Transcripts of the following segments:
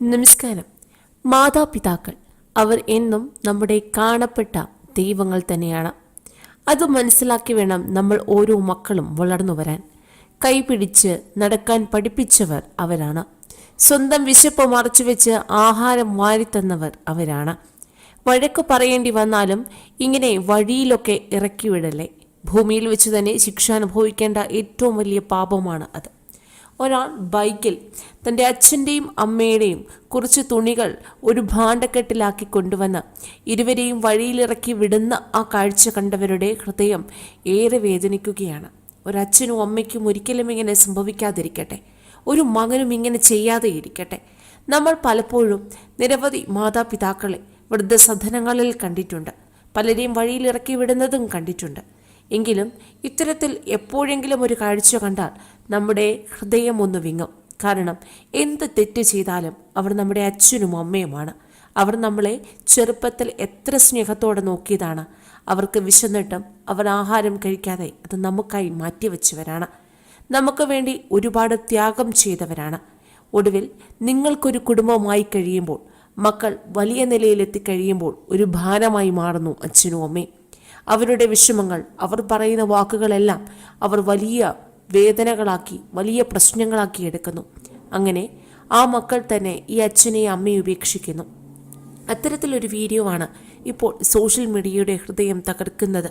നമസ്കാരം. മാതാപിതാക്കൾ അവർ എന്നും നമ്മുടെ കാണപ്പെട്ട ദൈവങ്ങൾ തന്നെയാണ്. അത് മനസ്സിലാക്കി വേണം നമ്മൾ ഓരോ മക്കളും വളർന്നു വരാൻ. കൈപിടിച്ച് നടക്കാൻ പഠിപ്പിച്ചവർ അവരാണ്. സ്വന്തം വിശപ്പ് മറച്ചുവെച്ച് ആഹാരം വാരിത്തന്നവർ അവരാണ്. വഴക്ക് പറയേണ്ടി വന്നാലും ഇങ്ങനെ വഴിയിലൊക്കെ ഇറക്കിവിടല്ലേ ഭൂമിയിൽ വെച്ച് തന്നെ ശിക്ഷ അനുഭവിക്കേണ്ട ഏറ്റവും വലിയ പാപമാണ് അത്. ഒരാൾ ബൈക്കിൽ തന്റെ അച്ഛന്റെയും അമ്മയുടെയും കുറച്ച് തുണികൾ ഒരു ഭാണ്ഡക്കെട്ടിലാക്കി കൊണ്ടുവന്ന് ഇരുവരെയും വഴിയിലിറക്കി വിടുന്ന ആ കാഴ്ച കണ്ടവരുടെ ഹൃദയം ഏറെ വേദനിക്കുകയാണ്. ഒരച്ഛനും അമ്മയ്ക്കും ഒരിക്കലും ഇങ്ങനെ സംഭവിക്കാതിരിക്കട്ടെ. ഒരു മകനും ഇങ്ങനെ ചെയ്യാതെ ഇരിക്കട്ടെ. നമ്മൾ പലപ്പോഴും നിരവധി മാതാപിതാക്കളെ വൃദ്ധസദനങ്ങളിൽ കണ്ടിട്ടുണ്ട്. പലരെയും വഴിയിലിറക്കി വിടുന്നതും കണ്ടിട്ടുണ്ട്. എങ്കിലും ഇത്തരത്തിൽ എപ്പോഴെങ്കിലും ഒരു കാഴ്ച കണ്ടാൽ നമ്മുടെ ഹൃദയം ഒന്ന് വിങ്ങും. കാരണം എന്ത് തെറ്റ് ചെയ്താലും അവർ നമ്മുടെ അച്ഛനും അമ്മയുമാണ്. അവർ നമ്മളെ ചെറുപ്പത്തിൽ എത്ര സ്നേഹത്തോടെ നോക്കിയതാണ്. അവർക്ക് വിശന്നിട്ടും അവർ ആഹാരം കഴിക്കാതെ അത് നമുക്കായി മാറ്റിവെച്ചവരാണ്. നമുക്ക് വേണ്ടി ഒരുപാട് ത്യാഗം ചെയ്തവരാണ്. ഒടുവിൽ നിങ്ങൾക്കൊരു കുടുംബമായി കഴിയുമ്പോൾ മക്കൾ വലിയ നിലയിലെത്തി കഴിയുമ്പോൾ ഒരു ഭാരമായി മാറുന്നു അച്ഛനും അമ്മയും. അവരുടെ വിഷമങ്ങൾ അവർ പറയുന്ന വാക്കുകളെല്ലാം അവർ വലിയ വേദനകളാക്കി വലിയ പ്രശ്നങ്ങളാക്കി എടുക്കുന്നു. അങ്ങനെ ആ മക്കൾ തന്നെ ഈ അച്ഛനെ അമ്മയെ ഉപേക്ഷിക്കുന്നു. അത്തരത്തിലൊരു വീഡിയോ ആണ് ഇപ്പോൾ സോഷ്യൽ മീഡിയയുടെ ഹൃദയം തകർക്കുന്നത്.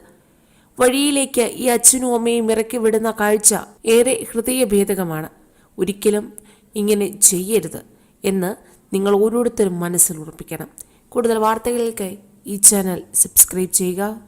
വഴിയിലേക്ക് ഈ അച്ഛനും അമ്മയും ഇറക്കി വിടുന്ന കാഴ്ച ഏറെ ഹൃദയഭേദകമാണ്. ഒരിക്കലും ഇങ്ങനെ ചെയ്യരുത് എന്ന് നിങ്ങൾ ഓരോരുത്തരും മനസ്സിൽ ഉറപ്പിക്കണം. കൂടുതൽ വാർത്തകൾക്ക് ഈ ചാനൽ സബ്സ്ക്രൈബ് ചെയ്യുക.